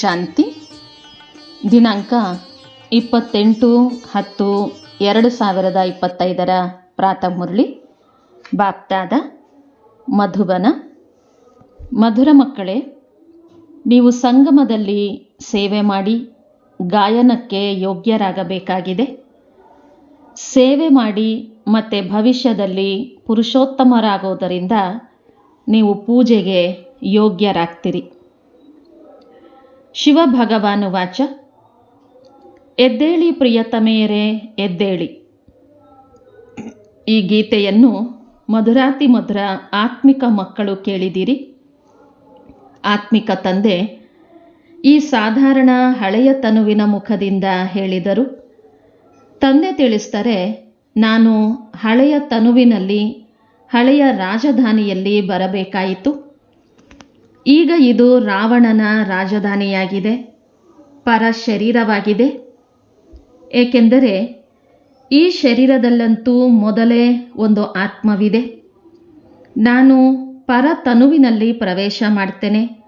ಶಾಂತಿ? ದಿನಾಂಕ ಇಪ್ಪತ್ತೆಂಟು ಹತ್ತು ಎರಡು ಸಾವಿರದ ಇಪ್ಪತ್ತೈದರ ಪ್ರಾತಃ ಮುರಳಿ, ಬಾಪ್ತಾದ ಮಧುಬನ. ಮಧುರ ಮಕ್ಕಳೇ, ನೀವು ಸಂಗಮದಲ್ಲಿ ಸೇವೆ ಮಾಡಿ ಗಾಯನಕ್ಕೆ ಯೋಗ್ಯರಾಗಬೇಕಾಗಿದೆ. ಸೇವೆ ಮಾಡಿ ಮತ್ತು ಭವಿಷ್ಯದಲ್ಲಿ ಪುರುಷೋತ್ತಮರಾಗೋದರಿಂದ ನೀವು ಪೂಜೆಗೆ ಯೋಗ್ಯರಾಗ್ತೀರಿ. ಶಿವ ಭಗವಾನು ವಾಚ. ಎದ್ದೇಳಿ ಪ್ರಿಯತಮೆಯರೇ ಎದ್ದೇಳಿ. ಈ ಗೀತೆಯನ್ನು ಮಧುರಾತಿ ಮಧುರ ಆತ್ಮಿಕ ಮಕ್ಕಳು ಕೇಳಿದಿರಿ. ಆತ್ಮಿಕ ತಂದೆ ಈ ಸಾಧಾರಣ ಹಳೆಯ ತನುವಿನ ಮುಖದಿಂದ ಹೇಳಿದರು. ತಂದೆ ತಿಳಿಸ್ತಾರೆ, ನಾನು ಹಳೆಯ ತನುವಿನಲ್ಲಿ, ಹಳೆಯ ರಾಜಧಾನಿಯಲ್ಲಿ ಬರಬೇಕಾಯಿತು. ಈಗ ಇದು ರಾವಣನ ರಾಜಧಾನಿಯಾಗಿದೆ, ಪರ ಶರೀರವಾಗಿದೆ. ಏಕೆಂದರೆ ಈ ಶರೀರದಲ್ಲಂತೂ ಮೊದಲೇ ಒಂದು ಆತ್ಮವಿದೆ. ನಾನು ಪರ ತನುವಿನಲ್ಲಿ ಪ್ರವೇಶ ಮಾಡ್ತೇನೆ.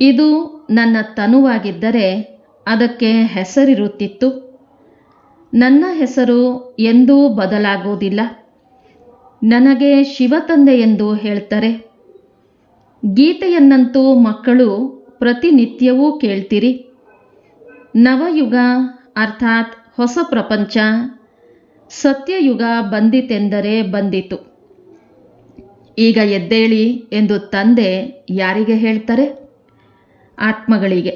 ಇದು ನನ್ನ ತನುವಾಗಿದ್ದರೆ ಅದಕ್ಕೆ ಹೆಸರಿರುತ್ತಿತ್ತು. ನನ್ನ ಹೆಸರು ಎಂದೂ ಬದಲಾಗುವುದಿಲ್ಲ. ನನಗೆ ಶಿವತಂದೆ ಎಂದು ಹೇಳ್ತಾರೆ. ಗೀತೆಯನ್ನಂತೂ ಮಕ್ಕಳು ಪ್ರತಿನಿತ್ಯವೂ ಕೇಳ್ತೀರಿ. ನವಯುಗ ಅರ್ಥಾತ್ ಹೊಸ ಪ್ರಪಂಚ, ಸತ್ಯಯುಗ ಬಂದಿತೆಂದರೆ ಬಂದಿತು. ಈಗ ಎದ್ದೇಳಿ ಎಂದು ತಂದೆ ಯಾರಿಗೆ ಹೇಳ್ತಾರೆ? ಆತ್ಮಗಳಿಗೆ.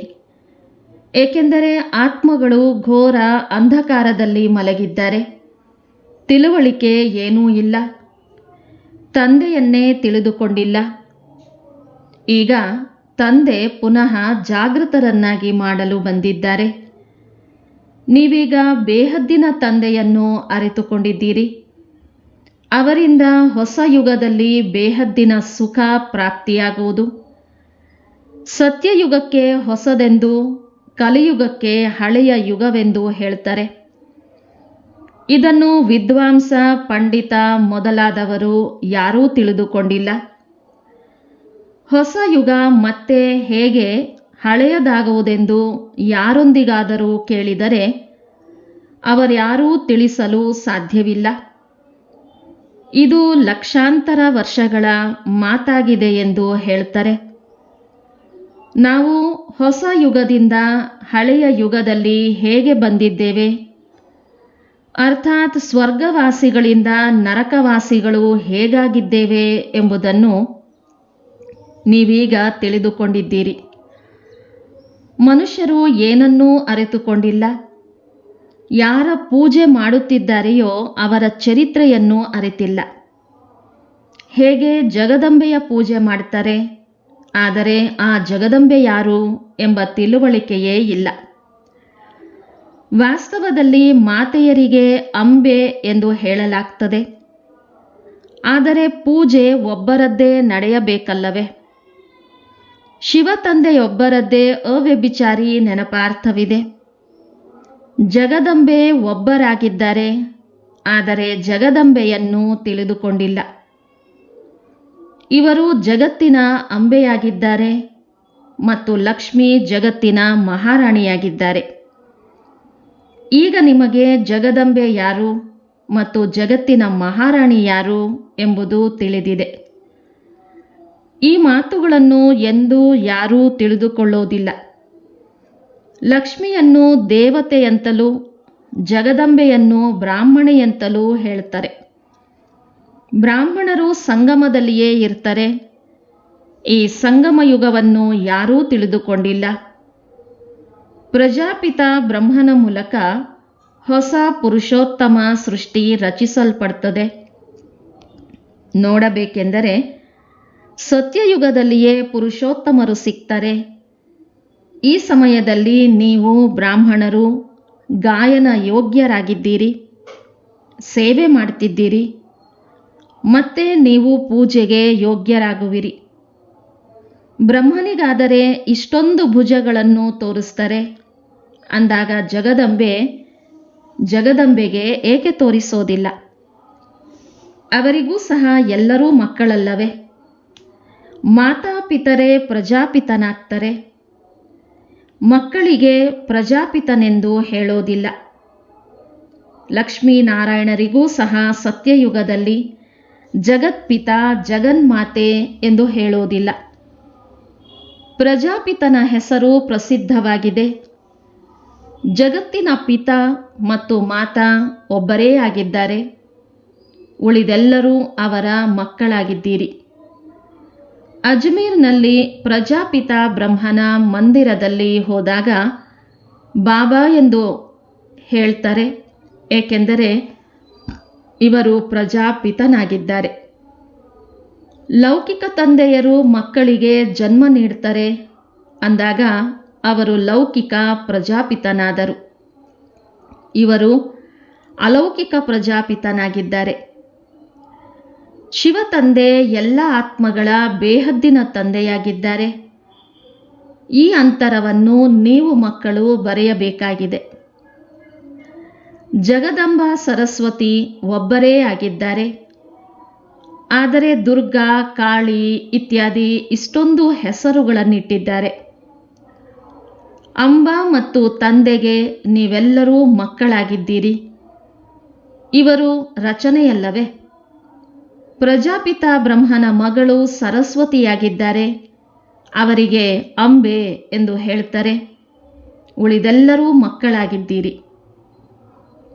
ಏಕೆಂದರೆ ಆತ್ಮಗಳು ಘೋರ ಅಂಧಕಾರದಲ್ಲಿ ಮಲಗಿದ್ದಾರೆ. ತಿಳುವಳಿಕೆ ಏನೂ ಇಲ್ಲ. ತಂದೆಯನ್ನೇ ತಿಳಿದುಕೊಂಡಿಲ್ಲ. ಈಗ ತಂದೆ ಪುನಃ ಜಾಗೃತರನ್ನಾಗಿ ಮಾಡಲು ಬಂದಿದ್ದಾರೆ. ನೀವೀಗ ಬೇಹದ್ದಿನ ತಂದೆಯನ್ನು ಅರಿತುಕೊಂಡಿದ್ದೀರಿ. ಅವರಿಂದ ಹೊಸ ಯುಗದಲ್ಲಿ ಬೇಹದ್ದಿನ ಸುಖ ಪ್ರಾಪ್ತಿಯಾಗುವುದು. ಸತ್ಯಯುಗಕ್ಕೆ ಹೊಸದೆಂದು ಕಲಿಯುಗಕ್ಕೆ ಹಳೆಯ ಯುಗವೆಂದು ಹೇಳ್ತಾರೆ. ಇದನ್ನು ವಿದ್ವಾಂಸ, ಪಂಡಿತ ಮೊದಲಾದವರು ಯಾರೂ ತಿಳಿದುಕೊಂಡಿಲ್ಲ. ಹೊಸ ಯುಗ ಮತ್ತೆ ಹೇಗೆ ಹಳೆಯದಾಗುವುದೆಂದು ಯಾರೊಂದಿಗಾದರೂ ಕೇಳಿದರೆ ಅವರ್ಯಾರೂ ತಿಳಿಸಲು ಸಾಧ್ಯವಿಲ್ಲ. ಇದು ಲಕ್ಷಾಂತರ ವರ್ಷಗಳ ಮಾತಾಗಿದೆ ಎಂದು ಹೇಳ್ತಾರೆ. ನಾವು ಹೊಸ ಯುಗದಿಂದ ಹಳೆಯ ಯುಗದಲ್ಲಿ ಹೇಗೆ ಬಂದಿದ್ದೇವೆ? ಅರ್ಥಾತ್ ಸ್ವರ್ಗವಾಸಿಗಳಿಂದ ನರಕವಾಸಿಗಳು ಹೇಗಾಗಿದ್ದೇವೆ ಎಂಬುದನ್ನು ನೀವೀಗ ತಿಳಿದುಕೊಂಡಿದ್ದೀರಿ. ಮನುಷ್ಯರು ಏನನ್ನೂ ಅರಿತುಕೊಂಡಿಲ್ಲ. ಯಾರ ಪೂಜೆ ಮಾಡುತ್ತಿದ್ದಾರೆಯೋ ಅವರ ಚರಿತ್ರೆಯನ್ನು ಅರಿತಿಲ್ಲ. ಹೇಗೆ ಜಗದಂಬೆಯ ಪೂಜೆ ಮಾಡ್ತಾರೆ? ಆದರೆ ಆ ಜಗದಂಬೆ ಯಾರು ಎಂಬ ತಿಳುವಳಿಕೆಯೇ ಇಲ್ಲ. ವಾಸ್ತವದಲ್ಲಿ ಮಾತೆಯರಿಗೆ ಅಂಬೆ ಎಂದು ಹೇಳಲಾಗ್ತದೆ. ಆದರೆ ಪೂಜೆ ಒಬ್ಬರದ್ದೇ ನಡೆಯಬೇಕಲ್ಲವೇ? ಶಿವತಂದೆಯೊಬ್ಬರದ್ದೇ ಅವ್ಯಭಿಚಾರಿ ನೆನಪಾರ್ಥವಿದೆ. ಜಗದಂಬೆ ಒಬ್ಬರಾಗಿದ್ದಾರೆ, ಆದರೆ ಜಗದಂಬೆಯನ್ನು ತಿಳಿದುಕೊಂಡಿಲ್ಲ. ಇವರು ಜಗತ್ತಿನ ಅಂಬೆಯಾಗಿದ್ದಾರೆ ಮತ್ತು ಲಕ್ಷ್ಮಿ ಜಗತ್ತಿನ ಮಹಾರಾಣಿಯಾಗಿದ್ದಾರೆ. ಈಗ ನಿಮಗೆ ಜಗದಂಬೆ ಯಾರು ಮತ್ತು ಜಗತ್ತಿನ ಮಹಾರಾಣಿ ಯಾರು ಎಂಬುದು ತಿಳಿದಿದೆ. ಈ ಮಾತುಗಳನ್ನು ಎಂದೂ ಯಾರೂ ತಿಳಿದುಕೊಳ್ಳೋದಿಲ್ಲ. ಲಕ್ಷ್ಮಿಯನ್ನು ದೇವತೆಯಂತಲೂ, ಜಗದಂಬೆಯನ್ನು ಬ್ರಾಹ್ಮಣೆಯಂತಲೂ ಹೇಳ್ತಾರೆ. ಬ್ರಾಹ್ಮಣರು ಸಂಗಮದಲ್ಲಿಯೇ ಇರ್ತಾರೆ. ಈ ಸಂಗಮ ಯುಗವನ್ನು ಯಾರೂ ತಿಳಿದುಕೊಂಡಿಲ್ಲ. ಪ್ರಜಾಪಿತ ಬ್ರಹ್ಮನ ಮೂಲಕ ಹೊಸ ಪುರುಷೋತ್ತಮ ಸೃಷ್ಟಿ ರಚಿಸಲ್ಪಡ್ತದೆ. ನೋಡಬೇಕೆಂದರೆ ಸತ್ಯಯುಗದಲ್ಲಿಯೇ ಪುರುಷೋತ್ತಮರು ಸಿಗ್ತಾರೆ ಈ ಸಮಯದಲ್ಲಿ ನೀವು ಬ್ರಾಹ್ಮಣರು, ಗಾಯನ ಯೋಗ್ಯರಾಗಿದ್ದೀರಿ, ಸೇವೆ ಮಾಡ್ತಿದ್ದೀರಿ, ಮತ್ತೆ ನೀವು ಪೂಜೆಗೆ ಯೋಗ್ಯರಾಗುವಿರಿ. ಬ್ರಹ್ಮನಿಗಾದರೆ ಇಷ್ಟೊಂದು ಭುಜಗಳನ್ನು ತೋರಿಸ್ತಾರೆ. ಅಂದಾಗ ಜಗದಂಬೆ, ಜಗದಂಬೆಗೆ ಏಕೆ ತೋರಿಸೋದಿಲ್ಲ? ಅವರಿಗೂ ಸಹ ಎಲ್ಲರೂ ಮಕ್ಕಳಲ್ಲವೇ? ಮಾತಾಪಿತರೇ ಪ್ರಜಾಪಿತನಾಗ್ತಾರೆ. ಮಕ್ಕಳಿಗೆ ಪ್ರಜಾಪಿತನೆಂದು ಹೇಳೋದಿಲ್ಲ. ಲಕ್ಷ್ಮೀನಾರಾಯಣರಿಗೂ ಸಹ ಸತ್ಯಯುಗದಲ್ಲಿ ಜಗತ್ಪಿತ ಜಗನ್ಮಾತೆ ಎಂದು ಹೇಳೋದಿಲ್ಲ. ಪ್ರಜಾಪಿತನ ಹೆಸರು ಪ್ರಸಿದ್ಧವಾಗಿದೆ. ಜಗತ್ತಿನ ಪಿತ ಮತ್ತು ಮಾತಾ ಒಬ್ಬರೇ ಆಗಿದ್ದಾರೆ. ಉಳಿದೆಲ್ಲರೂ ಅವರ ಮಕ್ಕಳಾಗಿದ್ದೀರಿ. ಅಜ್ಮೀರ್ನಲ್ಲಿ ಪ್ರಜಾಪಿತ ಬ್ರಹ್ಮನ ಮಂದಿರದಲ್ಲಿ ಹೋದಾಗ ಬಾಬಾ ಎಂದು ಹೇಳ್ತಾರೆ. ಏಕೆಂದರೆ ಇವರು ಪ್ರಜಾಪಿತನಾಗಿದ್ದಾರೆ. ಲೌಕಿಕ ತಂದೆಯರು ಮಕ್ಕಳಿಗೆ ಜನ್ಮ ನೀಡ್ತಾರೆ ಅಂದಾಗ ಅವರು ಲೌಕಿಕ ಪ್ರಜಾಪಿತನಾದರು. ಇವರು ಅಲೌಕಿಕ ಪ್ರಜಾಪಿತನಾಗಿದ್ದಾರೆ. ಶಿವ ತಂದೆ ಎಲ್ಲ ಆತ್ಮಗಳ ಬೇಹದ್ದಿನ ತಂದೆಯಾಗಿದ್ದಾರೆ. ಈ ಅಂತರವನ್ನು ನೀವು ಮಕ್ಕಳು ಬರೆಯಬೇಕಾಗಿದೆ. ಜಗದಂಬ ಸರಸ್ವತಿ ಒಬ್ಬರೇ ಆಗಿದ್ದಾರೆ. ಆದರೆ ದುರ್ಗಾ, ಕಾಳಿ ಇತ್ಯಾದಿ ಇಷ್ಟೊಂದು ಹೆಸರುಗಳನ್ನಿಟ್ಟಿದ್ದಾರೆ. ಅಂಬ ಮತ್ತು ತಂದೆಗೆ ನೀವೆಲ್ಲರೂ ಮಕ್ಕಳಾಗಿದ್ದೀರಿ. ಇವರು ರಚನೆಯಲ್ಲವೇ? ಪ್ರಜಾಪಿತ ಬ್ರಹ್ಮನ ಮಗಳು ಸರಸ್ವತಿಯಾಗಿದ್ದಾರೆ. ಅವರಿಗೆ ಅಂಬೆ ಎಂದು ಹೇಳ್ತಾರೆ. ಉಳಿದೆಲ್ಲರೂ ಮಕ್ಕಳಾಗಿದ್ದೀರಿ.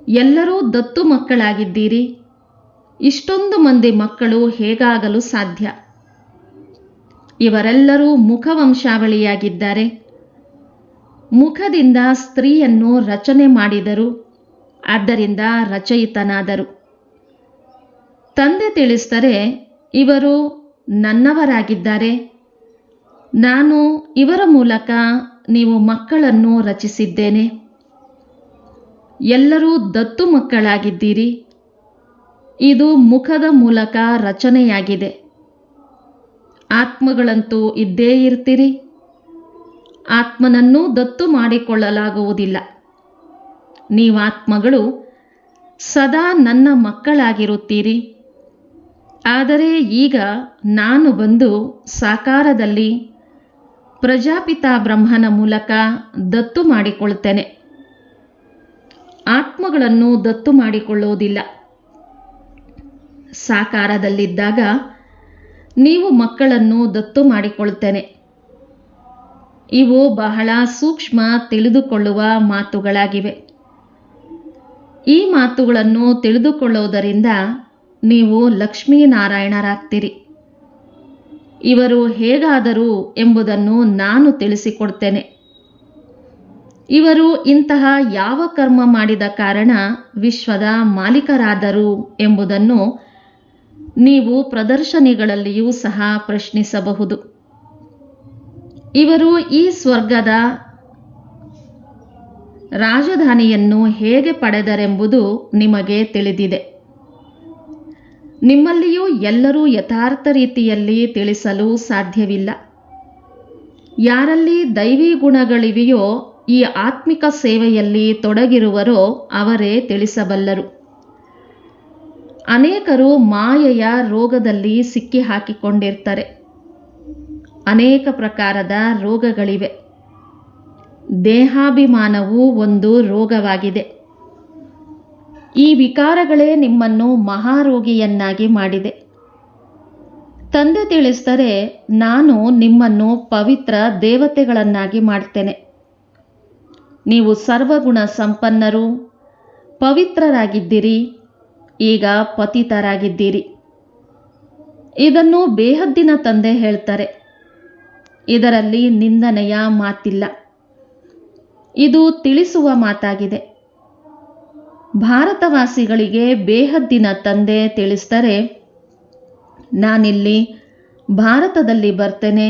ಎಲ್ಲರೂ ದತ್ತು ಮಕ್ಕಳಾಗಿದ್ದೀರಿ. ಇಷ್ಟೊಂದು ಮಂದಿ ಮಕ್ಕಳು ಹೇಗಾಗಲು ಸಾಧ್ಯ? ಇವರೆಲ್ಲರೂ ಮುಖವಂಶಾವಳಿಯಾಗಿದ್ದಾರೆ. ಮುಖದಿಂದ ಸ್ತ್ರೀಯನ್ನು ರಚನೆ ಮಾಡಿದರು. ಆದ್ದರಿಂದ ರಚಯಿತನಾದರು. ತಂದೆ ತಿಳಿಸ್ತಾರೆ ಇವರು ನನ್ನವರಾಗಿದ್ದಾರೆ. ನಾನು ಇವರ ಮೂಲಕ ನೀವು ಮಕ್ಕಳನ್ನು ರಚಿಸಿದ್ದೇನೆ. ಎಲ್ಲರೂ ದತ್ತು ಮಕ್ಕಳಾಗಿದ್ದೀರಿ. ಇದು ಮುಖದ ಮೂಲಕ ರಚನೆಯಾಗಿದೆ. ಆತ್ಮಗಳಂತೂ ಇದ್ದೇ ಇರ್ತೀರಿ. ಆತ್ಮನನ್ನೂ ದತ್ತು ಮಾಡಿಕೊಳ್ಳಲಾಗುವುದಿಲ್ಲ. ನೀವಾತ್ಮಗಳು ಸದಾ ನನ್ನ ಮಕ್ಕಳಾಗಿರುತ್ತೀರಿ. ಆದರೆ ಈಗ ನಾನು ಬಂದು ಸಾಕಾರದಲ್ಲಿ ಪ್ರಜಾಪಿತ ಬ್ರಹ್ಮನ ಮೂಲಕ ದತ್ತು ಮಾಡಿಕೊಳ್ತೇನೆ. ಆತ್ಮಗಳನ್ನು ದತ್ತು ಮಾಡಿಕೊಳ್ಳುವುದಿಲ್ಲ ಸಾಕಾರದಲ್ಲಿದ್ದಾಗ ನೀವು ಮಕ್ಕಳನ್ನು ದತ್ತು ಮಾಡಿಕೊಳ್ತೇನೆ. ಇವು ಬಹಳ ಸೂಕ್ಷ್ಮ ತಿಳಿದುಕೊಳ್ಳುವ ಮಾತುಗಳಾಗಿವೆ. ಈ ಮಾತುಗಳನ್ನು ತಿಳಿದುಕೊಳ್ಳುವುದರಿಂದ ನೀವು ಲಕ್ಷ್ಮೀನಾರಾಯಣರಾಗ್ತೀರಿ. ಇವರು ಹೇಗಾದರೂ ಎಂಬುದನ್ನು ನಾನು ತಿಳಿಸಿಕೊಡ್ತೇನೆ. ಇವರು ಇಂತಹ ಯಾವ ಕರ್ಮ ಮಾಡಿದ ಕಾರಣ ವಿಶ್ವದ ಮಾಲೀಕರಾದರು ಎಂಬುದನ್ನು ನೀವು ಪ್ರದರ್ಶನಿಗಳಲ್ಲಿಯೂ ಸಹ ಪ್ರಶ್ನಿಸಬಹುದು. ಇವರು ಈ ಸ್ವರ್ಗದ ರಾಜಧಾನಿಯನ್ನು ಹೇಗೆ ಪಡೆದರೆಂಬುದು ನಿಮಗೆ ತಿಳಿದಿದೆ. ನಿಮ್ಮಲ್ಲಿಯೂ ಎಲ್ಲರೂ ಯಥಾರ್ಥ ರೀತಿಯಲ್ಲಿ ತಿಳಿಸಲು ಸಾಧ್ಯವಿಲ್ಲ. ಯಾರಲ್ಲಿ ದೈವಿ ಗುಣಗಳಿವೆಯೋ ಈ ಆತ್ಮಿಕ ಸೇವೆಯಲ್ಲಿ ತೊಡಗಿರುವರೋ ಅವರೇ ತಿಳಿಸಬಲ್ಲರು. ಅನೇಕರು ಮಾಯೆಯ ರೋಗದಲ್ಲಿ ಸಿಕ್ಕಿ ಹಾಕಿಕೊಂಡಿರ್ತಾರೆ ಅನೇಕ ಪ್ರಕಾರದ ರೋಗಗಳಿವೆ. ದೇಹಾಭಿಮಾನವು ಒಂದು ರೋಗವಾಗಿದೆ. ಈ ವಿಕಾರಗಳೇ ನಿಮ್ಮನ್ನು ಮಹಾರೋಗಿಯನ್ನಾಗಿ ಮಾಡಿದೆ. ತಂದೆ ತಿಳಿಸಿದರೆ ನಾನು ನಿಮ್ಮನ್ನು ಪವಿತ್ರ ದೇವತೆಗಳನ್ನಾಗಿ ಮಾಡ್ತೇನೆ. ನೀವು ಸರ್ವಗುಣ ಸಂಪನ್ನರು, ಪವಿತ್ರರಾಗಿದ್ದೀರಿ, ಈಗ ಪತಿತರಾಗಿದ್ದೀರಿ. ಇದನ್ನು ಬೇಹದ್ದಿನ ತಂದೆ ಹೇಳ್ತಾರೆ. ಇದರಲ್ಲಿ ನಿಂದನೆಯ ಮಾತಿಲ್ಲ. ಇದು ತಿಳಿಸುವ ಮಾತಾಗಿದೆ. ಭಾರತವಾಸಿಗಳಿಗೆ ಬೇಹದ್ದಿನ ತಂದೆ ತಿಳಿಸ್ತಾರೆ ನಾನಿಲ್ಲಿ ಭಾರತದಲ್ಲಿ ಬರ್ತೇನೆ.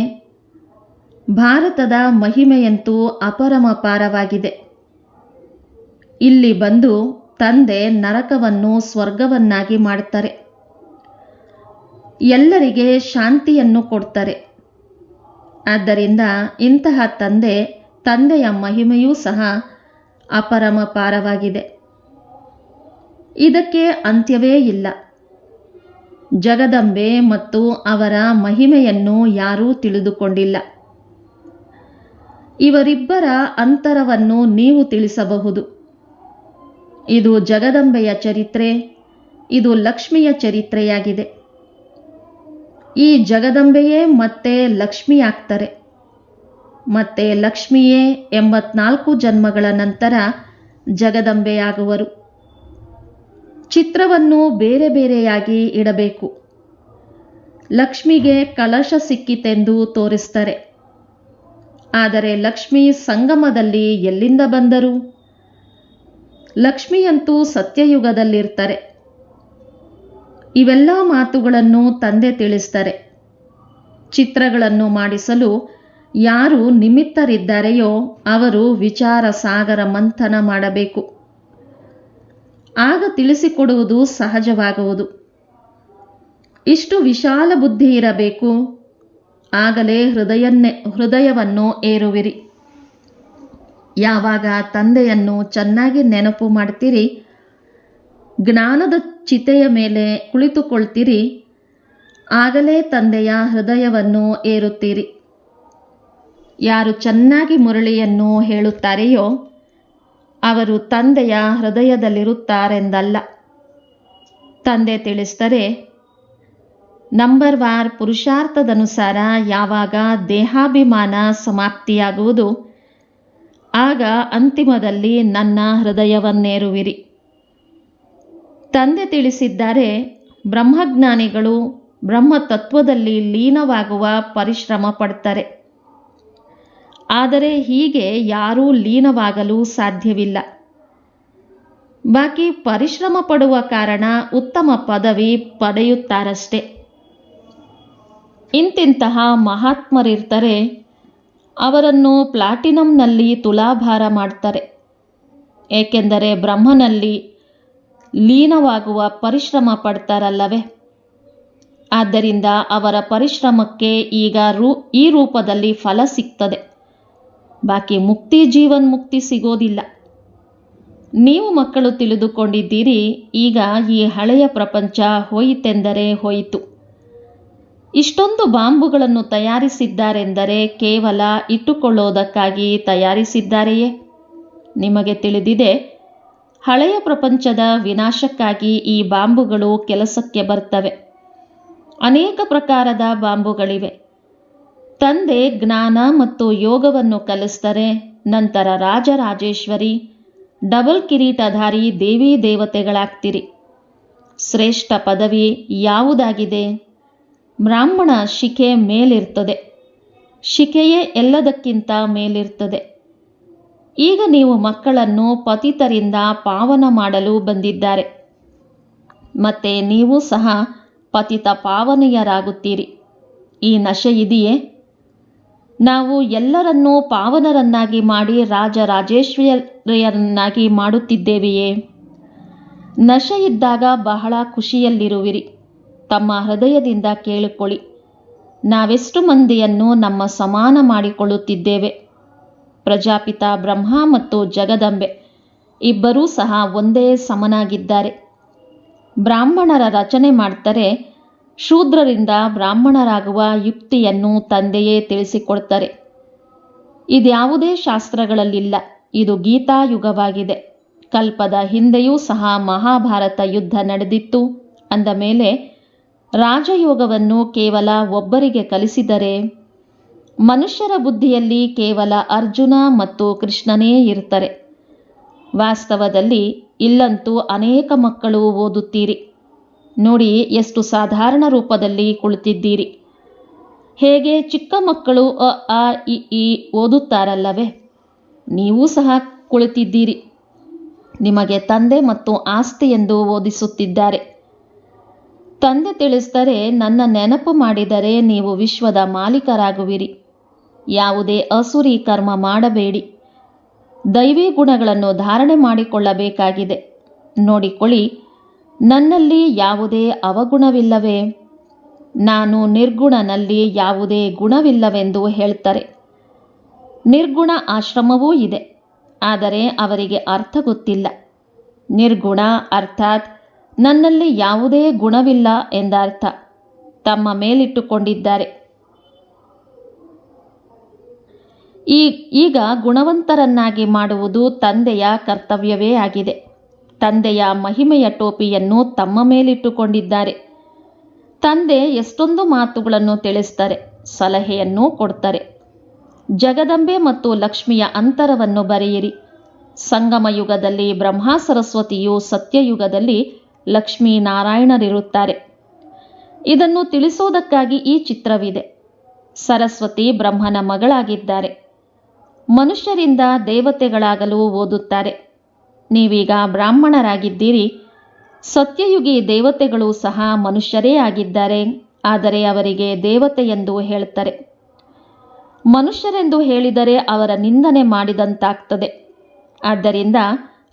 ಭಾರತದ ಮಹಿಮೆಯಂತೂ ಅಪರಮಪಾರವಾಗಿದೆ ಇಲ್ಲಿ ಬಂದು ತಂದೆ ನರಕವನ್ನು ಸ್ವರ್ಗವನ್ನಾಗಿ ಮಾಡ್ತಾರೆ ಎಲ್ಲರಿಗೆ ಶಾಂತಿಯನ್ನು ಕೊಡ್ತಾರೆ ಆದ್ದರಿಂದ ಇಂತಹ ತಂದೆ, ತಂದೆಯ ಮಹಿಮೆಯೂ ಸಹ ಅಪರಮಪಾರವಾಗಿದೆ ಇದಕ್ಕೆ ಅಂತ್ಯವೇ ಇಲ್ಲ. ಜಗದಂಬೆ ಮತ್ತು ಅವರ ಮಹಿಮೆಯನ್ನು ಯಾರೂ ತಿಳಿದುಕೊಂಡಿಲ್ಲ. ಇವರಿಬ್ಬರ ಅಂತರವನ್ನು ನೀವು ತಿಳಿಸಬಹುದು. ಇದು ಜಗದಂಬೆಯ ಚರಿತ್ರೆ, ಇದು ಲಕ್ಷ್ಮಿಯ ಚರಿತ್ರೆಯಾಗಿದೆ. ಈ ಜಗದಂಬೆಯೇ ಮತ್ತೆ ಲಕ್ಷ್ಮಿಯಾಗ್ತಾರೆ. ಮತ್ತೆ ಲಕ್ಷ್ಮಿಯೇ ಎಂಬತ್ನಾಲ್ಕು ಜನ್ಮಗಳ ನಂತರ ಜಗದಂಬೆಯಾಗುವರು. ಚಿತ್ರವನ್ನು ಬೇರೆ ಬೇರೆಯಾಗಿ ಇಡಬೇಕು. ಲಕ್ಷ್ಮಿಗೆ ಕಲಶ ಸಿಕ್ಕಿತೆಂದು ತೋರಿಸ್ತಾರೆ. ಆದರೆ ಲಕ್ಷ್ಮಿ ಸಂಗಮದಲ್ಲಿ ಎಲ್ಲಿಂದ ಬಂದರು? ಲಕ್ಷ್ಮಿಯಂತೂ ಸತ್ಯಯುಗದಲ್ಲಿರ್ತಾರೆ. ಇವೆಲ್ಲ ಮಾತುಗಳನ್ನು ತಂದೆ ತಿಳಿಸ್ತಾರೆ. ಚಿತ್ರಗಳನ್ನು ಮಾಡಿಸಲು ಯಾರು ನಿಮಿತ್ತರಿದ್ದಾರೆಯೋ ಅವರು ವಿಚಾರ ಸಾಗರ ಮಂಥನ ಮಾಡಬೇಕು. ಆಗ ತಿಳಿಸಿಕೊಡುವುದು ಸಹಜವಾಗುವುದು. ಇಷ್ಟು ವಿಶಾಲ ಬುದ್ಧಿ ಇರಬೇಕು. ಆಗಲೇ ಹೃದಯನ್ನೇ, ಹೃದಯವನ್ನು ಏರುವಿರಿ. ಯಾವಾಗ ತಂದೆಯನ್ನು ಚೆನ್ನಾಗಿ ನೆನಪು ಮಾಡ್ತೀರಿ, ಜ್ಞಾನದ ಚಿತೆಯ ಮೇಲೆ ಕುಳಿತುಕೊಳ್ತೀರಿ, ಆಗಲೇ ತಂದೆಯ ಹೃದಯವನ್ನು ಏರುತ್ತೀರಿ. ಯಾರು ಚೆನ್ನಾಗಿ ಮುರಳಿಯನ್ನು ಹೇಳುತ್ತಾರೆಯೋ ಅವರು ತಂದೆಯ ಹೃದಯದಲ್ಲಿರುತ್ತಾರೆಂದಲ್ಲ. ತಂದೆ ತಿಳಿಸ್ತಾರೆ ನಂಬರ್ ವಾರ್ ಪುರುಷಾರ್ಥದನುಸಾರ ಯಾವಾಗ ದೇಹಾಭಿಮಾನ ಸಮಾಪ್ತಿಯಾಗುವುದು, ಆಗ ಅಂತಿಮದಲ್ಲಿ ನನ್ನ ಹೃದಯವನ್ನೇರುವಿರಿ. ತಂದೆ ತಿಳಿಸಿದ್ದಾರೆ, ಬ್ರಹ್ಮಜ್ಞಾನಿಗಳು ಬ್ರಹ್ಮತತ್ವದಲ್ಲಿ ಲೀನವಾಗುವ ಪರಿಶ್ರಮ ಪಡ್ತಾರೆ. ಆದರೆ ಹೀಗೆ ಯಾರೂ ಲೀನವಾಗಲು ಸಾಧ್ಯವಿಲ್ಲ. ಬಾಕಿ ಪರಿಶ್ರಮ ಪಡುವ ಕಾರಣ ಉತ್ತಮ ಪದವಿ ಪಡೆಯುತ್ತಾರಷ್ಟೆ. ಇಂತಿಂತಹ ಮಹಾತ್ಮರಿರ್ತಾರೆ, ಅವರನ್ನು ಪ್ಲಾಟಿನಂನಲ್ಲಿ ತುಲಾಭಾರ ಮಾಡ್ತಾರೆ. ಏಕೆಂದರೆ ಬ್ರಹ್ಮನಲ್ಲಿ ಲೀನವಾಗುವ ಪರಿಶ್ರಮ ಪಡ್ತಾರಲ್ಲವೇ? ಆದ್ದರಿಂದ ಅವರ ಪರಿಶ್ರಮಕ್ಕೆ ಈಗ ರೂ, ಈ ರೂಪದಲ್ಲಿ ಫಲ ಸಿಗ್ತದೆ. ಬಾಕಿ ಮುಕ್ತಿ ಜೀವನ್ ಮುಕ್ತಿ ಸಿಗೋದಿಲ್ಲ. ನೀವು ಮಕ್ಕಳು ತಿಳಿದುಕೊಂಡಿದ್ದೀರಿ, ಈಗ ಈ ಹಳೆಯ ಪ್ರಪಂಚ ಹೋಯಿತೆಂದರೆ ಹೋಯಿತು. ಇಷ್ಟೊಂದು ಬಾಂಬುಗಳನ್ನು ತಯಾರಿಸಿದ್ದಾರೆಂದರೆ ಕೇವಲ ಇಟ್ಟುಕೊಳ್ಳೋದಕ್ಕಾಗಿ ತಯಾರಿಸಿದ್ದಾರೆಯೇ? ನಿಮಗೆ ತಿಳಿದಿದೆ, ಹಳೆಯ ಪ್ರಪಂಚದ ವಿನಾಶಕ್ಕಾಗಿ ಈ ಬಾಂಬುಗಳು ಕೆಲಸಕ್ಕೆ ಬರ್ತವೆ. ಅನೇಕ ಪ್ರಕಾರದ ಬಾಂಬುಗಳಿವೆ. ತಂದೆ ಜ್ಞಾನ ಮತ್ತು ಯೋಗವನ್ನು ಕಲಿಸ್ತಾರೆ ನಂತರ ರಾಜರಾಜೇಶ್ವರಿ, ಡಬಲ್ ಕಿರೀಟಧಾರಿ ದೇವಿ ದೇವತೆಗಳಾಗ್ತಿರಿ. ಶ್ರೇಷ್ಠ ಪದವಿ ಯಾವುದಾಗಿದೆ? ಬ್ರಾಹ್ಮಣ ಶಿಖೆ ಮೇಲಿರ್ತದೆ. ಶಿಖೆಯೇ ಎಲ್ಲದಕ್ಕಿಂತ ಮೇಲಿರ್ತದೆ. ಈಗ ನೀವು ಮಕ್ಕಳನ್ನು ಪತಿತರಿಂದ ಪಾವನ ಮಾಡಲು ಬಂದಿದ್ದಾರೆ. ಮತ್ತೆ ನೀವು ಸಹ ಪತಿತ ಪಾವನೆಯರಾಗುತ್ತೀರಿ. ಈ ನಶೆ ಇದೆಯೇ? ನಾವು ಎಲ್ಲರನ್ನೂ ಪಾವನರನ್ನಾಗಿ ಮಾಡಿ ರಾಜ ರಾಜೇಶ್ವರಿಯರನ್ನಾಗಿ ಮಾಡುತ್ತಿದ್ದೇವೆಯೇ? ನಶೆ ಇದ್ದಾಗ ಬಹಳ ಖುಷಿಯಲ್ಲಿರುವಿರಿ. ತಮ್ಮ ಹೃದಯದಿಂದ ಕೇಳಿಕೊಳ್ಳಿ. ನಾವೆಷ್ಟು ಮಂದಿಯನ್ನು ನಮ್ಮ ಸಮಾನ ಮಾಡಿಕೊಳ್ಳುತ್ತಿದ್ದೇವೆ. ಪ್ರಜಾಪಿತ ಬ್ರಹ್ಮ ಮತ್ತು ಜಗದಂಬೆ ಇಬ್ಬರೂ ಸಹ ಒಂದೇ ಸಮನಾಗಿದ್ದಾರೆ. ಬ್ರಾಹ್ಮಣರ ರಚನೆ ಮಾಡ್ತಾರೆ ಶೂದ್ರರಿಂದ ಬ್ರಾಹ್ಮಣರಾಗುವ ಯುಕ್ತಿಯನ್ನು ತಂದೆಯೇ ತಿಳಿಸಿಕೊಡ್ತಾರೆ. ಇದ್ಯಾವುದೇ ಶಾಸ್ತ್ರಗಳಲ್ಲಿಲ್ಲ, ಇದು ಗೀತಾಯುಗವಾಗಿದೆ. ಕಲ್ಪದ ಹಿಂದೆಯೂ ಸಹ ಮಹಾಭಾರತ ಯುದ್ಧ ನಡೆದಿತ್ತು. ಅಂದ ಮೇಲೆ, ರಾಜಯೋಗವನ್ನು ಕೇವಲ ಒಬ್ಬರಿಗೆ ಕಲಿಸಿದರೆ ಮನುಷ್ಯರ ಬುದ್ಧಿಯಲ್ಲಿ ಕೇವಲ ಅರ್ಜುನ ಮತ್ತು ಕೃಷ್ಣನೇ ಇರ್ತಾರೆ ವಾಸ್ತವದಲ್ಲಿ ಇಲ್ಲಂತೂ ಅನೇಕ ಮಕ್ಕಳು ಓದುತ್ತೀರಿ. ನೋಡಿ ಎಷ್ಟು ಸಾಧಾರಣ ರೂಪದಲ್ಲಿ ಕುಳಿತಿದ್ದೀರಿ. ಹೇಗೆ ಚಿಕ್ಕ ಮಕ್ಕಳು ಅ, ಆ, ಇ ಈ ಓದುತ್ತಾರಲ್ಲವೇ. ನೀವು ಸಹ ಕುಳಿತಿದ್ದೀರಿ. ನಿಮಗೆ ತಂದೆ ಮತ್ತು ಆಸ್ತಿ ಎಂದು ಓದಿಸುತ್ತಿದ್ದಾರೆ. ತಂದೆ ತಿಳಿಸಿದರೆ ನನ್ನ ನೆನಪು ಮಾಡಿದರೆ ನೀವು ವಿಶ್ವದ ಮಾಲೀಕರಾಗುವಿರಿ. ಯಾವುದೇ ಅಸುರಿ ಕರ್ಮ ಮಾಡಬೇಡಿ. ದೈವಿ ಗುಣಗಳನ್ನು ಧಾರಣೆ ಮಾಡಿಕೊಳ್ಳಬೇಕಾಗಿದೆ. ನೋಡಿಕೊಳ್ಳಿ ನನ್ನಲ್ಲಿ ಯಾವುದೇ ಅವಗುಣವಿಲ್ಲವೇ? ನಾನು ನಿರ್ಗುಣನಲ್ಲಿ ಯಾವುದೇ ಗುಣವಿಲ್ಲವೆಂದು ಹೇಳ್ತಾರೆ. ನಿರ್ಗುಣ ಆಶ್ರಮವೂ ಇದೆ, ಆದರೆ ಅವರಿಗೆ ಅರ್ಥ ಗೊತ್ತಿಲ್ಲ. ನಿರ್ಗುಣ ಅರ್ಥಾತ್ ನನ್ನಲ್ಲಿ ಯಾವುದೇ ಗುಣವಿಲ್ಲ ಎಂದರ್ಥ. ತಮ್ಮ ಮೇಲಿಟ್ಟುಕೊಂಡಿದ್ದಾರೆ. ಈ, ಈಗ ಗುಣವಂತರನ್ನಾಗಿ ಮಾಡುವುದು ತಂದೆಯ ಕರ್ತವ್ಯವೇ ಆಗಿದೆ. ತಂದೆಯ ಮಹಿಮೆಯ ಟೋಪಿಯನ್ನು ತಮ್ಮ ಮೇಲಿಟ್ಟುಕೊಂಡಿದ್ದಾರೆ. ತಂದೆ ಎಷ್ಟೊಂದು ಮಾತುಗಳನ್ನು ತಿಳಿಸ್ತಾರೆ, ಸಲಹೆಯನ್ನು ಕೊಡ್ತಾರೆ. ಜಗದಂಬೆ ಮತ್ತು ಲಕ್ಷ್ಮಿಯ ಅಂತರವನ್ನು ಬರೆಯಿರಿ. ಸಂಗಮ ಯುಗದಲ್ಲಿ ಬ್ರಹ್ಮ ಸರಸ್ವತಿಯು ಸತ್ಯಯುಗದಲ್ಲಿ ಲಕ್ಷ್ಮೀ ನಾರಾಯಣರಿರುತ್ತಾರೆ. ಇದನ್ನು ತಿಳಿಸೋದಕ್ಕಾಗಿ ಈ ಚಿತ್ರವಿದೆ. ಸರಸ್ವತಿ ಬ್ರಹ್ಮನ ಮಗಳಾಗಿದ್ದಾರೆ. ಮನುಷ್ಯರಿಂದ ದೇವತೆಗಳಾಗಲು ಓದುತ್ತಾರೆ. ನೀವೀಗ ಬ್ರಾಹ್ಮಣರಾಗಿದ್ದೀರಿ. ಸತ್ಯಯುಗಿ ದೇವತೆಗಳು ಸಹ ಮನುಷ್ಯರೇ ಆಗಿದ್ದಾರೆ, ಆದರೆ ಅವರಿಗೆ ದೇವತೆ ಎಂದು ಹೇಳ್ತಾರೆ. ಮನುಷ್ಯರೆಂದು ಹೇಳಿದರೆ ಅವರ ನಿಂದನೆ ಮಾಡಿದಂತಾಗ್ತದೆ. ಆದ್ದರಿಂದ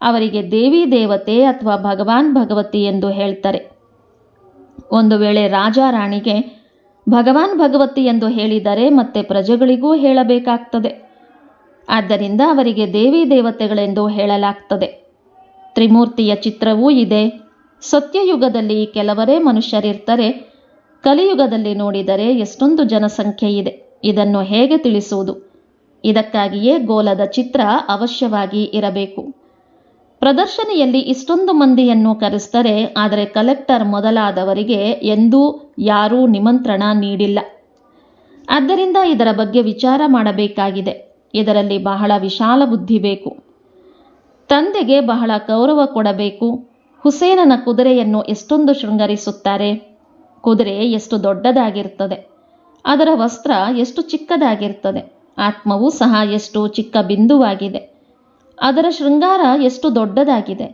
ಅವರಿಗೆ ದೇವಿ ದೇವತೆ ಅಥವಾ ಭಗವಾನ್ ಭಗವತಿ ಎಂದು ಹೇಳ್ತಾರೆ. ಒಂದು ವೇಳೆ ರಾಜ ರಾಣಿಗೆ ಭಗವಾನ್ ಭಗವತಿ ಎಂದು ಹೇಳಿದರೆ ಮತ್ತೆ ಪ್ರಜೆಗಳಿಗೂ ಹೇಳಬೇಕಾಗ್ತದೆ. ಆದ್ದರಿಂದ ಅವರಿಗೆ ದೇವಿ ದೇವತೆಗಳೆಂದು ಹೇಳಲಾಗ್ತದೆ. ತ್ರಿಮೂರ್ತಿಯ ಚಿತ್ರವೂ ಇದೆ. ಸತ್ಯಯುಗದಲ್ಲಿ ಕೆಲವರೇ ಮನುಷ್ಯರಿರ್ತಾರೆ. ಕಲಿಯುಗದಲ್ಲಿ ನೋಡಿದರೆ ಎಷ್ಟೊಂದು ಜನಸಂಖ್ಯೆ ಇದೆ. ಇದನ್ನು ಹೇಗೆ ತಿಳಿಸುವುದು? ಇದಕ್ಕಾಗಿಯೇ ಗೋಲದ ಚಿತ್ರ ಅವಶ್ಯವಾಗಿ ಇರಬೇಕು. ಪ್ರದರ್ಶನಿಯಲ್ಲಿ ಇಷ್ಟೊಂದು ಮಂದಿಯನ್ನು ಕರೆಸ್ತಾರೆ, ಆದರೆ ಕಲೆಕ್ಟರ್ ಮೊದಲಾದವರಿಗೆ ಎಂದೂ ಯಾರೂ ನಿಮಂತ್ರಣ ನೀಡಿಲ್ಲ. ಆದ್ದರಿಂದ ಇದರ ಬಗ್ಗೆ ವಿಚಾರ ಮಾಡಬೇಕಾಗಿದೆ. ಇದರಲ್ಲಿ ಬಹಳ ವಿಶಾಲ ಬುದ್ಧಿ ಬೇಕು. ತಂದೆಗೆ ಬಹಳ ಗೌರವ ಕೊಡಬೇಕು. ಹುಸೇನನ ಕುದುರೆಯನ್ನು ಎಷ್ಟೊಂದು ಶೃಂಗರಿಸುತ್ತಾರೆ. ಕುದುರೆ ಎಷ್ಟು ದೊಡ್ಡದಾಗಿರ್ತದೆ ಅದರ ವಸ್ತ್ರ ಎಷ್ಟು ಚಿಕ್ಕದಾಗಿರ್ತದೆ ಆತ್ಮವೂ ಸಹ ಎಷ್ಟು ಚಿಕ್ಕ ಬಿಂದುವಾಗಿದೆ. ಅದರ ಶೃಂಗಾರ ಎಷ್ಟು ದೊಡ್ಡದಾಗಿದೆ.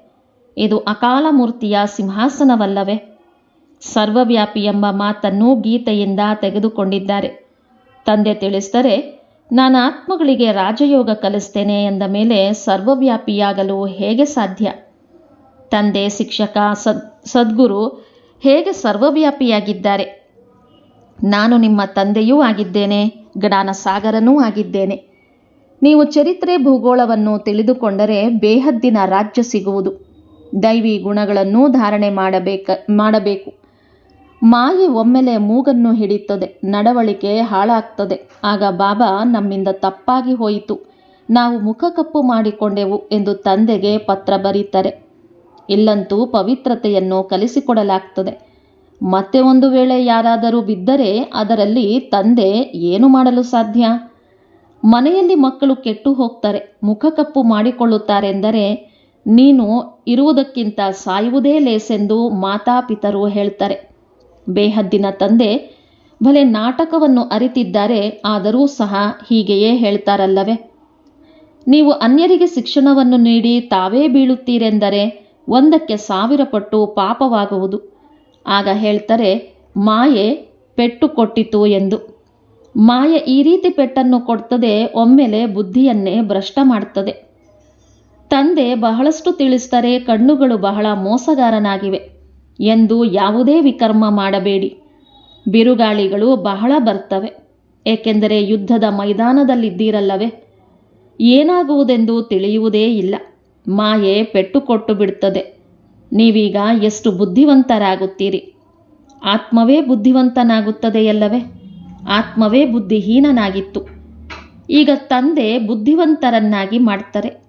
ಇದು ಅಕಾಲ ಮೂರ್ತಿಯ ಸಿಂಹಾಸನವಲ್ಲವೇ. ಸರ್ವವ್ಯಾಪಿ ಎಂಬ ಮಾತನ್ನು ಗೀತೆಯಿಂದ ತೆಗೆದುಕೊಂಡಿದ್ದಾರೆ. ತಂದೆ ತಿಳಿಸಿದರೆ ನಾನು ಆತ್ಮಗಳಿಗೆ ರಾಜಯೋಗ ಕಲಿಸ್ತೇನೆ ಎಂದ ಮೇಲೆ ಸರ್ವವ್ಯಾಪಿಯಾಗಲು ಹೇಗೆ ಸಾಧ್ಯ? ತಂದೆ, ಶಿಕ್ಷಕ, ಸದ್, ಸದ್ಗುರು ಹೇಗೆ ಸರ್ವವ್ಯಾಪಿಯಾಗಿದ್ದಾರೆ? ನಾನು ನಿಮ್ಮ ತಂದೆಯೂ ಆಗಿದ್ದೇನೆ ಗಡಾನ ಸಾಗರನೂ ಆಗಿದ್ದೇನೆ. ನೀವು ಚರಿತ್ರೆ ಭೂಗೋಳವನ್ನು ತಿಳಿದುಕೊಂಡರೆ ಬೇಹದ್ದಿನ ರಾಜ್ಯ ಸಿಗುವುದು. ದೈವಿ ಗುಣಗಳನ್ನು ಧಾರಣೆ ಮಾಡಬೇಕ, ಮಾಡಬೇಕು. ಮಾಯೆ ಒಮ್ಮೆಲೆ ಮೂಗನ್ನು ಹಿಡಿಯುತ್ತದೆ, ನಡವಳಿಕೆ ಹಾಳಾಗ್ತದೆ. ಆಗ ಬಾಬಾ ನಮ್ಮಿಂದ ತಪ್ಪಾಗಿ ಹೋಯಿತು. ನಾವು ಮುಖ ಕಪ್ಪು ಮಾಡಿಕೊಂಡೆವು ಎಂದು ತಂದೆಗೆ ಪತ್ರ ಬರೀತಾರೆ. ಇಲ್ಲಂತೂ ಪವಿತ್ರತೆಯನ್ನು ಕಲಿಸಿಕೊಡಲಾಗ್ತದೆ. ಮತ್ತೆ ಒಂದು ವೇಳೆ ಯಾರಾದರೂ ಬಿದ್ದರೆ ಅದರಲ್ಲಿ ತಂದೆ ಏನು ಮಾಡಲು ಸಾಧ್ಯ? ಮನೆಯಲ್ಲಿ ಮಕ್ಕಳು ಕೆಟ್ಟು ಹೋಗ್ತಾರೆ, ಮುಖ ಕಪ್ಪು ಮಾಡಿಕೊಳ್ಳುತ್ತಾರೆಂದರೆ ನೀನು ಇರುವುದಕ್ಕಿಂತ ಸಾಯುವುದೇ ಲೇಸೆಂದು ಮಾತಾಪಿತರು ಹೇಳ್ತಾರೆ. ಬೇಹದ್ದಿನ ತಂದೆ ಭಲೆ ನಾಟಕವನ್ನು ಅರಿತಿದ್ದಾರೆ, ಆದರೂ ಸಹ ಹೀಗೆಯೇ ಹೇಳ್ತಾರಲ್ಲವೇ? ನೀವು ಅನ್ಯರಿಗೆ ಶಿಕ್ಷಣವನ್ನು ನೀಡಿ ತಾವೇ ಬೀಳುತ್ತೀರೆಂದರೆ ಒಂದಕ್ಕೆ ಸಾವಿರ ಪಟ್ಟು ಪಾಪವಾಗುವುದು. ಆಗ ಹೇಳ್ತಾರೆ, ಮಾಯೆ ಪೆಟ್ಟು ಕೊಟ್ಟಿತು ಎಂದು. ಮಾಯ ಈ ರೀತಿ ಪೆಟ್ಟನ್ನು ಕೊಡ್ತದೆ, ಒಮ್ಮೆಲೆ ಬುದ್ಧಿಯನ್ನೇ ಭ್ರಷ್ಟ ಮಾಡ್ತದೆ. ತಂದೆ ಬಹಳಷ್ಟು ತಿಳಿಸ್ತಾರೆ, ಕಣ್ಣುಗಳು ಬಹಳ ಮೋಸಗಾರನಾಗಿವೆ. ಎಂದು ಯಾವುದೇ ವಿಕರ್ಮ ಮಾಡಬೇಡಿ. ಬಿರುಗಾಳಿಗಳು ಬಹಳ ಬರ್ತವೆ. ಏಕೆಂದರೆ ಯುದ್ಧದ ಮೈದಾನದಲ್ಲಿದ್ದೀರಲ್ಲವೇ? ಏನಾಗುವುದೆಂದು ತಿಳಿಯುವುದೇ ಇಲ್ಲ. ಮಾಯೆ ಪೆಟ್ಟು ಕೊಟ್ಟು ಬಿಡುತ್ತದೆ. ನೀವೀಗ ಎಷ್ಟು ಬುದ್ಧಿವಂತರಾಗುತ್ತೀರಿ? ಆತ್ಮವೇ ಬುದ್ಧಿವಂತನಾಗುತ್ತದೆಯಲ್ಲವೇ? ಆತ್ಮವೇ ಬುದ್ಧಿಹೀನನಾಗಿತ್ತು. ಈಗ ತಂದೆ ಬುದ್ಧಿವಂತರನ್ನಾಗಿ ಮಾಡ್ತಾರೆ.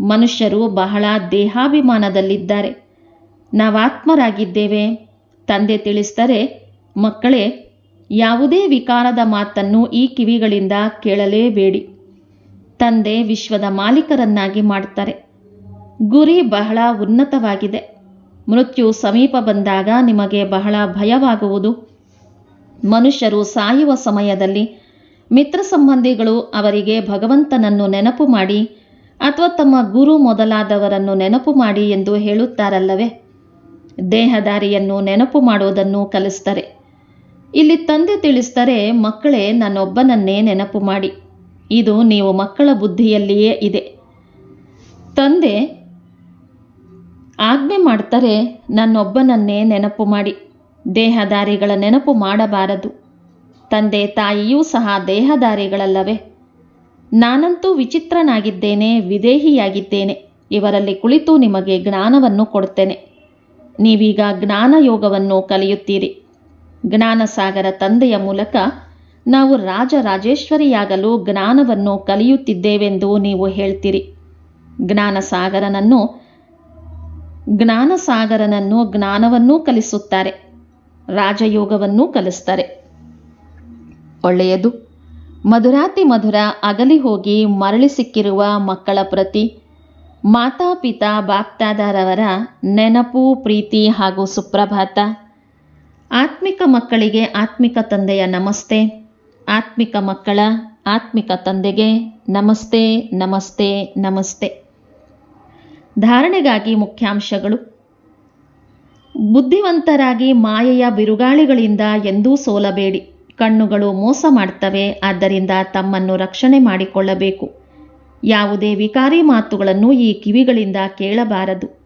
ಮನುಷ್ಯರು ಬಹಳ ದೇಹಾಭಿಮಾನದಲ್ಲಿದ್ದಾರೆ. ನಾವಾತ್ಮರಾಗಿದ್ದೇವೆ. ತಂದೆ ತಿಳಿಸ್ತಾರೆ ಮಕ್ಕಳೇ, ಯಾವುದೇ ವಿಕಾರದ ಮಾತನ್ನು ಈ ಕಿವಿಗಳಿಂದ ಕೇಳಲೇಬೇಡಿ. ತಂದೆ ವಿಶ್ವದ ಮಾಲೀಕರನ್ನಾಗಿ ಮಾಡ್ತಾರೆ ಗುರಿ ಬಹಳ ಉನ್ನತವಾಗಿದೆ. ಮೃತ್ಯು ಸಮೀಪ ಬಂದಾಗ ನಿಮಗೆ ಬಹಳ ಭಯವಾಗುವುದು. ಮನುಷ್ಯರು ಸಾಯುವ ಸಮಯದಲ್ಲಿ ಮಿತ್ರ ಸಂಬಂಧಿಗಳು ಅವರಿಗೆ ಭಗವಂತನನ್ನು ನೆನಪು ಮಾಡಿ ಅಥವಾ ತಮ್ಮ ಗುರು ಮೊದಲಾದವರನ್ನು ನೆನಪು ಮಾಡಿ ಎಂದು ಹೇಳುತ್ತಾರಲ್ಲವೇ? ದೇಹದಾರಿಯನ್ನು ನೆನಪು ಮಾಡುವುದನ್ನು ಕಲಿಸ್ತಾರೆ. ಇಲ್ಲಿ ತಂದೆ ತಿಳಿಸ್ತಾರೆ, ಮಕ್ಕಳೇ, ನನ್ನೊಬ್ಬನನ್ನೇ ನೆನಪು ಮಾಡಿ. ಇದು ನೀವು ಮಕ್ಕಳ ಬುದ್ಧಿಯಲ್ಲಿಯೇ ಇದೆ. ತಂದೆ ಆಜ್ಞೆ ಮಾಡ್ತಾರೆ, ನನ್ನೊಬ್ಬನನ್ನೇ ನೆನಪು ಮಾಡಿ. ದೇಹದಾರಿಗಳ ನೆನಪು ಮಾಡಬಾರದು. ತಂದೆ ತಾಯಿಯೂ ಸಹ ದೇಹದಾರಿಗಳಲ್ಲವೇ. ನಾನಂತೂ ವಿಚಿತ್ರನಾಗಿದ್ದೇನೆ, ವಿದೇಹಿಯಾಗಿದ್ದೇನೆ. ಇವರಲ್ಲಿ ಕುಳಿತು ನಿಮಗೆ ಜ್ಞಾನವನ್ನು ಕೊಡ್ತೇನೆ ನೀವೀಗ ಜ್ಞಾನ ಯೋಗವನ್ನು ಕಲಿಯುತ್ತೀರಿ. ಜ್ಞಾನಸಾಗರ ತಂದೆಯ ಮೂಲಕ ನಾವು ರಾಜರಾಜೇಶ್ವರಿಯಾಗಲು ಜ್ಞಾನವನ್ನು ಕಲಿಯುತ್ತಿದ್ದೇವೆಂದು ನೀವು ಹೇಳ್ತೀರಿ. ಜ್ಞಾನಸಾಗರನನ್ನು ಜ್ಞಾನಸಾಗರನನ್ನು ಜ್ಞಾನವನ್ನೂ ಕಲಿಸುತ್ತಾರೆ. ರಾಜಯೋಗವನ್ನೂ ಕಲಿಸ್ತಾರೆ. ಒಳ್ಳೆಯದು. ಮಧುರಾತಿ ಮಧುರ ಅಗಲಿ ಹೋಗಿ ಮರಳಿ ಸಿಕ್ಕಿರುವ ಮಕ್ಕಳ ಪ್ರತಿ ಮಾತಾಪಿತಾ ಬಾಪ್ತಾದರವರ ನೆನಪು, ಪ್ರೀತಿ ಹಾಗೂ ಸುಪ್ರಭಾತ. ಆತ್ಮಿಕ ಮಕ್ಕಳಿಗೆ ಆತ್ಮಿಕ ತಂದೆಯ ನಮಸ್ತೆ. ಆತ್ಮಿಕ ಮಕ್ಕಳ ಆತ್ಮಿಕ ತಂದೆಗೆ ನಮಸ್ತೆ ನಮಸ್ತೆ ನಮಸ್ತೆ. ಧಾರಣೆಗಾಗಿ ಮುಖ್ಯಾಂಶಗಳು. ಬುದ್ಧಿವಂತರಾಗಿ ಮಾಯೆಯ ಬಿರುಗಾಳಿಗಳಿಂದ ಎಂದೂ ಸೋಲಬೇಡಿ. ಕಣ್ಣುಗಳು ಮೋಸ ಮಾಡ್ತವೆ, ಆದ್ದರಿಂದ ತಮ್ಮನ್ನು ರಕ್ಷಣೆ ಮಾಡಿಕೊಳ್ಳಬೇಕು. ಯಾವುದೇ ವಿಕಾರಿ ಮಾತುಗಳನ್ನು ಈ ಕಿವಿಗಳಿಂದ ಕೇಳಬಾರದು.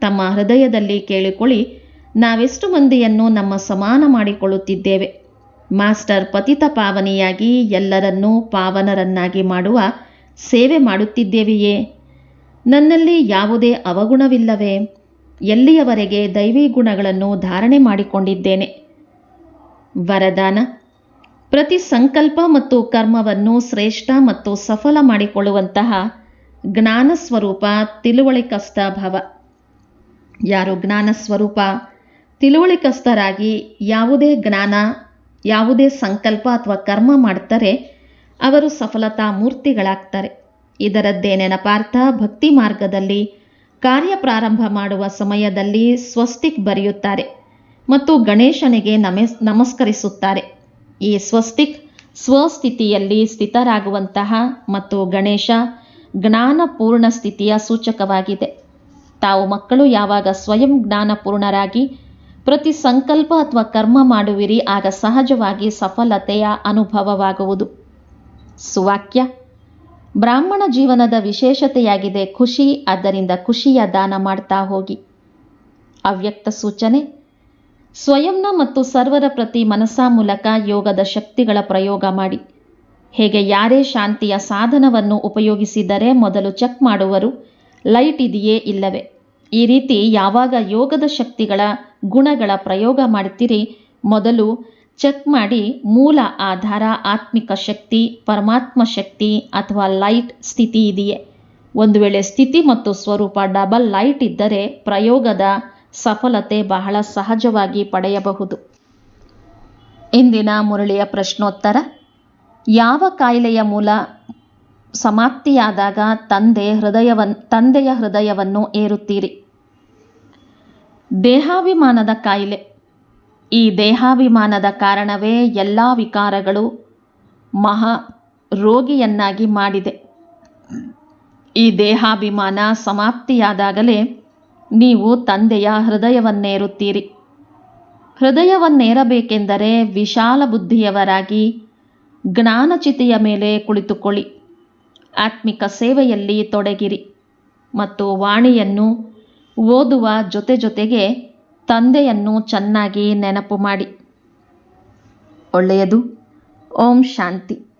ತಮ್ಮ ಹೃದಯದಲ್ಲಿ ಕೇಳಿಕೊಳ್ಳಿ, ನಾವೆಷ್ಟು ಮಂದಿಯನ್ನು ನಮ್ಮ ಸಮಾನ ಮಾಡಿಕೊಳ್ಳುತ್ತಿದ್ದೇವೆ. ಮಾಸ್ಟರ್ ಪತಿತ ಪಾವನಿಯಾಗಿ ಎಲ್ಲರನ್ನೂ ಪಾವನರನ್ನಾಗಿ ಮಾಡುವ ಸೇವೆ ಮಾಡುತ್ತಿದ್ದೇವೆಯೇ? ನನ್ನಲ್ಲಿ ಯಾವುದೇ ಅವಗುಣವಿಲ್ಲವೇ? ಎಲ್ಲಿಯವರೆಗೆ ದೈವಿ ಗುಣಗಳನ್ನು ಧಾರಣೆ ಮಾಡಿಕೊಂಡಿದ್ದೇನೆ? ವರದಾನ ಪ್ರತಿ ಸಂಕಲ್ಪ ಮತ್ತು ಕರ್ಮವನ್ನು ಶ್ರೇಷ್ಠ ಮತ್ತು ಸಫಲ ಮಾಡಿಕೊಳ್ಳುವಂತಹ ಜ್ಞಾನ ಸ್ವರೂಪ ತಿಳುವಳಿಕಸ್ಥ ಭವ. ಯಾರು ಜ್ಞಾನ ಸ್ವರೂಪ ತಿಳುವಳಿಕಸ್ಥರಾಗಿ ಯಾವುದೇ ಜ್ಞಾನ, ಯಾವುದೇ ಸಂಕಲ್ಪ ಅಥವಾ ಕರ್ಮ ಮಾಡ್ತಾರೆ, ಅವರು ಸಫಲತಾ ಮೂರ್ತಿಗಳಾಗ್ತಾರೆ. ಇದರದ್ದೇ ನೆನಪಾರ್ಥ ಭಕ್ತಿ ಮಾರ್ಗದಲ್ಲಿ ಕಾರ್ಯ ಪ್ರಾರಂಭ ಮಾಡುವ ಸಮಯದಲ್ಲಿ ಸ್ವಸ್ತಿಕ್ ಬರೆಯುತ್ತಾರೆ ಮತ್ತು ಗಣೇಶನಿಗೆ ನಮಸ್, ನಮಸ್ಕರಿಸುತ್ತಾರೆ. ಈ ಸ್ವಸ್ತಿಕ್ ಸ್ವಸ್ಥಿತಿಯಲ್ಲಿ ಸ್ಥಿತರಾಗುವಂತಹ ಮತ್ತು ಗಣೇಶ ಜ್ಞಾನಪೂರ್ಣ ಸ್ಥಿತಿಯ ಸೂಚಕವಾಗಿದೆ. ತಾವು ಮಕ್ಕಳು ಯಾವಾಗ ಸ್ವಯಂ ಜ್ಞಾನಪೂರ್ಣರಾಗಿ ಪ್ರತಿ ಸಂಕಲ್ಪ ಅಥವಾ ಕರ್ಮ ಮಾಡುವಿರಿ, ಆಗ ಸಹಜವಾಗಿ ಸಫಲತೆಯ ಅನುಭವವಾಗುವುದು. ಸುವಾಕ್ಯ. ಬ್ರಾಹ್ಮಣ ಜೀವನದ ವಿಶೇಷತೆಯಾಗಿದೆ, ಖುಷಿ, ಆದ್ದರಿಂದ ಖುಷಿಯ ದಾನ ಮಾಡ್ತಾ ಹೋಗಿ. ಅವ್ಯಕ್ತ ಸೂಚನೆ ಸ್ವಯಂನ ಮತ್ತು ಸರ್ವರ ಪ್ರತಿ ಮನಸ್ಸಾ ಮೂಲಕ ಯೋಗದ ಶಕ್ತಿಗಳ ಪ್ರಯೋಗ ಮಾಡಿ. ಹೇಗೆ ಯಾರೇ ಶಾಂತಿಯ ಸಾಧನವನ್ನು ಉಪಯೋಗಿಸಿದರೆ ಮೊದಲು ಚೆಕ್ ಮಾಡುವರು, ಲೈಟ್ ಇದೆಯೇ ಇಲ್ಲವೇ? ಈ ರೀತಿ ಯಾವಾಗ ಯೋಗದ ಶಕ್ತಿಗಳ ಗುಣಗಳ ಪ್ರಯೋಗ ಮಾಡ್ತೀರಿ ಮೊದಲು ಚೆಕ್ ಮಾಡಿ ಮೂಲ ಆಧಾರ, ಆತ್ಮಿಕ ಶಕ್ತಿ, ಪರಮಾತ್ಮ ಶಕ್ತಿ ಅಥವಾ ಲೈಟ್ ಸ್ಥಿತಿ ಇದೆಯೇ? ಒಂದು ವೇಳೆ ಸ್ಥಿತಿ ಮತ್ತು ಸ್ವರೂಪ ಡಬಲ್ ಲೈಟ್ ಇದ್ದರೆ ಪ್ರಯೋಗದ ಸಫಲತೆ ಬಹಳ ಸಹಜವಾಗಿ ಪಡೆಯಬಹುದು. ಇಂದಿನ ಮುರಳಿಯ ಪ್ರಶ್ನೋತ್ತರ, ಯಾವ ಕಾಯಿಲೆಯ ಮೂಲ ಸಮಾಪ್ತಿಯಾದಾಗ ತಂದೆ ಹೃದಯವನ್ ತಂದೆಯ ಹೃದಯವನ್ನು ಏರುತ್ತೀರಿ? ದೇಹಾಭಿಮಾನದ ಕಾಯಿಲೆ. ಈ ದೇಹಾಭಿಮಾನದ ಕಾರಣವೇ ಎಲ್ಲ ವಿಕಾರಗಳು ಮಹಾ ರೋಗಿಯನ್ನಾಗಿ ಮಾಡಿದೆ. ಈ ದೇಹಾಭಿಮಾನ ಸಮಾಪ್ತಿಯಾದಾಗಲೇ ನೀವು ತಂದೆಯ ಹೃದಯವನ್ನೇರುತ್ತೀರಿ. ಹೃದಯವನ್ನೇರಬೇಕೆಂದರೆ ವಿಶಾಲ ಬುದ್ಧಿಯವರಾಗಿ ಜ್ಞಾನಚಿತೆಯ ಮೇಲೆ ಕುಳಿತುಕೊಳ್ಳಿ. ಆತ್ಮಿಕ ಸೇವೆಯಲ್ಲಿ ತೊಡಗಿರಿ ಮತ್ತು ವಾಣಿಯನ್ನು ಓದುವ ಜೊತೆ ಜೊತೆಗೆ ತಂದೆಯನ್ನು ಚೆನ್ನಾಗಿ ನೆನಪು ಮಾಡಿ. ಒಳ್ಳೆಯದು. ಓಂ ಶಾಂತಿ.